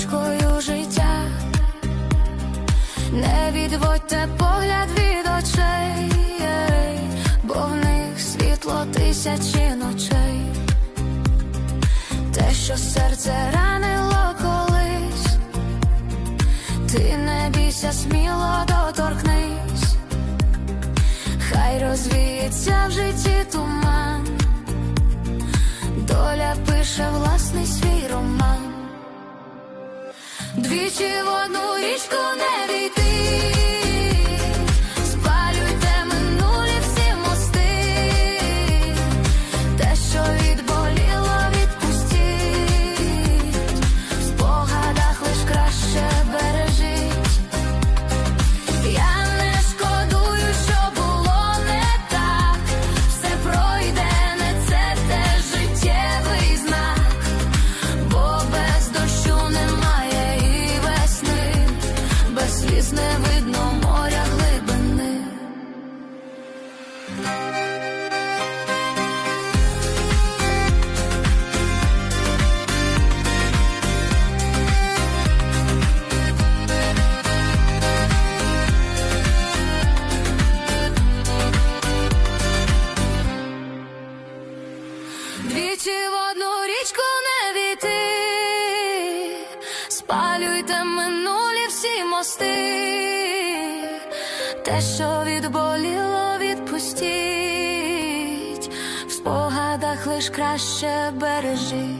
ручкою життя, не відводьте погляд від очей, бо в них світло тисячі ночей, те, що серце ранило колись, ти не бійся, сміло доторкнись, хай розвіється в житті туман, доля пише власний свій роман. Двічі в одну річку не війти, сліз не видно моря глибини. Двічі одну річку не війти, спалюйте минулі всі мости, те, що відболіло, відпустіть, в спогадах лиш краще бережіть.